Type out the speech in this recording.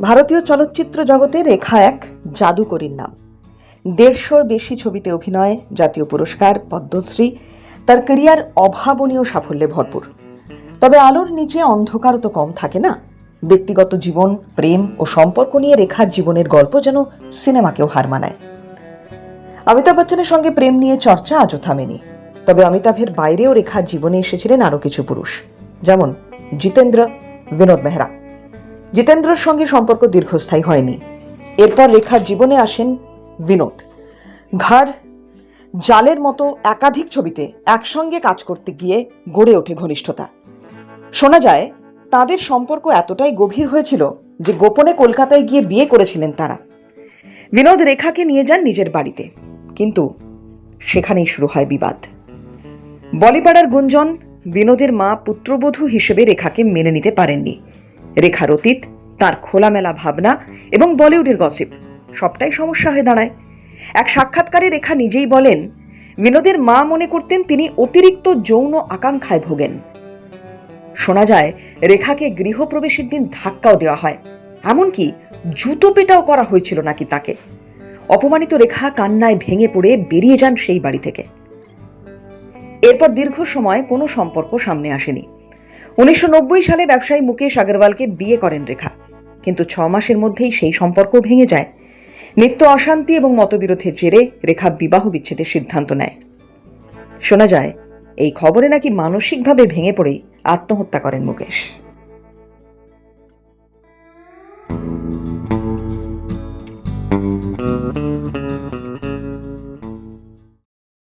ভারতীয় চলচ্চিত্র জগতে রেখা এক জাদুকরীর নাম। দেড়শোর বেশি ছবিতে অভিনয় জাতীয় পুরস্কার, পদ্মশ্রী, তার ক্যারিয়ার অভাবনীয় সাফল্যে ভরপুর। তবে আলোর নিচে অন্ধকার তো কম থাকে না? ব্যক্তিগত জীবন, প্রেম ও সম্পর্ক নিয়ে রেখার জীবনের গল্প যেন সিনেমাকেও হার মানায়। অমিতাভ বচ্চনের সঙ্গে প্রেম নিয়ে চর্চা আজও থামেনি। তবে অমিতাভের বাইরেও রেখার জীবনে এসেছিলেন আরও কিছু পুরুষ, যেমন জিতেন্দ্র বিনোদ মেহরা। জিতেন্দ্রর সঙ্গে সম্পর্ক দীর্ঘস্থায়ী হয়নি। এরপর রেখার জীবনে আসেন বিনোদ। ঘাড় জালের মতো একাধিক ছবিতে একসঙ্গে কাজ করতে গিয়ে গড়ে ওঠে ঘনিষ্ঠতা। শোনা যায়, তাদের সম্পর্ক এতটাই গভীর হয়েছিল যে গোপনে কলকাতায় গিয়ে বিয়ে করেছিলেন তারা। বিনোদ রেখাকে নিয়ে যান নিজের বাড়িতে, কিন্তু সেখানেই শুরু হয় বিবাদ। বলিপাড়ার গুঞ্জন, বিনোদের মা পুত্রবধূ হিসেবে রেখাকে মেনে নিতে পারেননি। রেখার অতীত, তার খোলামেলা ভাবনা এবং বলিউডের গসিপ সবটাই সমস্যা হয়ে দাঁড়ায়। এক সাক্ষাৎকারে রেখা নিজেই বলেন, বিনোদের মা মনে করতেন তিনি অতিরিক্ত যৌন আকাঙ্ক্ষায় ভোগেন। শোনা যায়, রেখাকে গৃহপ্রবেশের দিন ধাক্কাও দেওয়া হয়। এমনকি জুতো পেটাও করা হয়েছিল নাকি তাকে। অপমানিত রেখা কান্নায় ভেঙে পড়ে বেরিয়ে যান সেই বাড়ি থেকে। এরপর দীর্ঘ সময় কোনো সম্পর্ক সামনে আসেনি। উনিশশো নব্বই সালে ব্যবসায়ী মুকেশ আগরওয়ালকে বিয়ে করেন রেখা। কিন্তু ছ মাসের মধ্যেই সেই সম্পর্ক ভেঙে যায়। নিত্য অশান্তি এবং মতবিরোধের জেরে রেখা বিবাহ বিচ্ছেদের সিদ্ধান্ত নেয়। শোনা যায়, এই খবরে নাকি মানসিকভাবে ভেঙে পড়েই আত্মহত্যা করেন মুকেশ।